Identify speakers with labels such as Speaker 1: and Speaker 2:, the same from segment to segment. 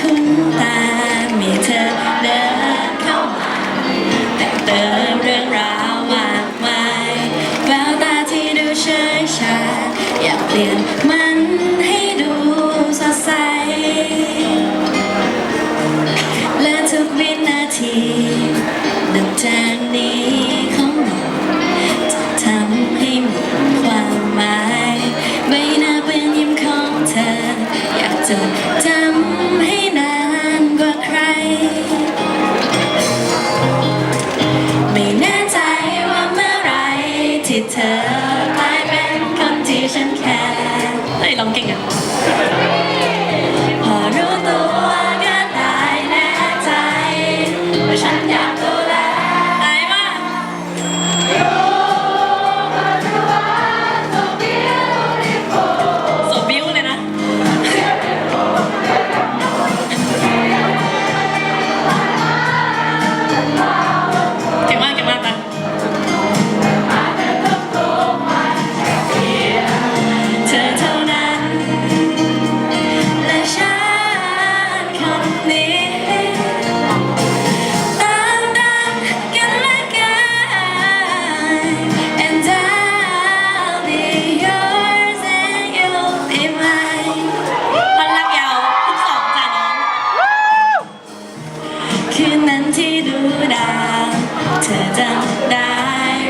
Speaker 1: คุ้นตามีเธอเดินเข้ามาแต่เติมเรื่องราวมากมายแววตาที่ดูเฉยชาอยากเปลี่ยนมันให้ดูสดใส และทุกวินาทีนับจากนี้ของหนูจะทำให้มีความหมายใบหน้าเปื้อนยิ้มของเธออยากจดจำ คืนนั้นที่ดูดาวเธอจำได้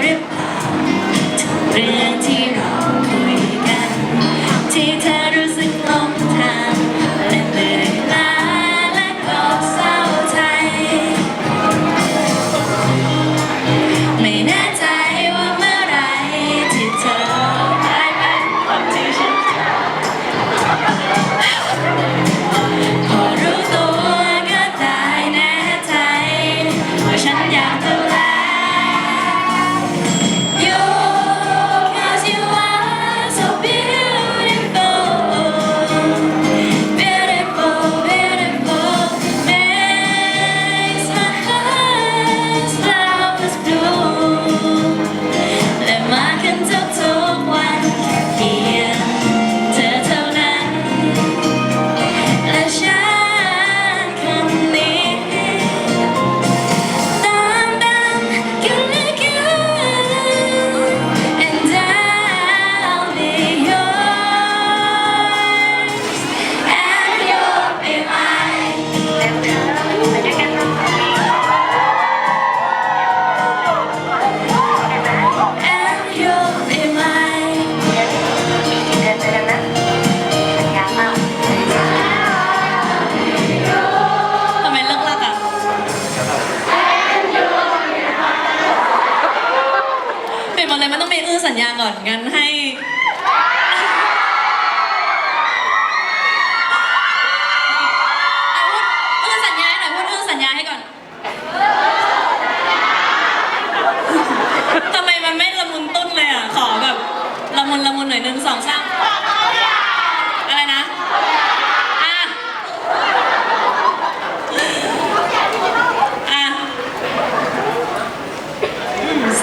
Speaker 1: หรือเปล่าทุกเรื่องที่เรา ญญาก่อนงั้นให้อะพูดอื้อสัญญาให้หน่อยพูดอื้อสัญญาให้ก่อนทำไมมันไม่ละมุนตุ้นเลยอะ ขอแบบละมุนละมุนหน่อยหนึ่งสองสามอะไรนะอะอะ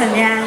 Speaker 2: สัญญา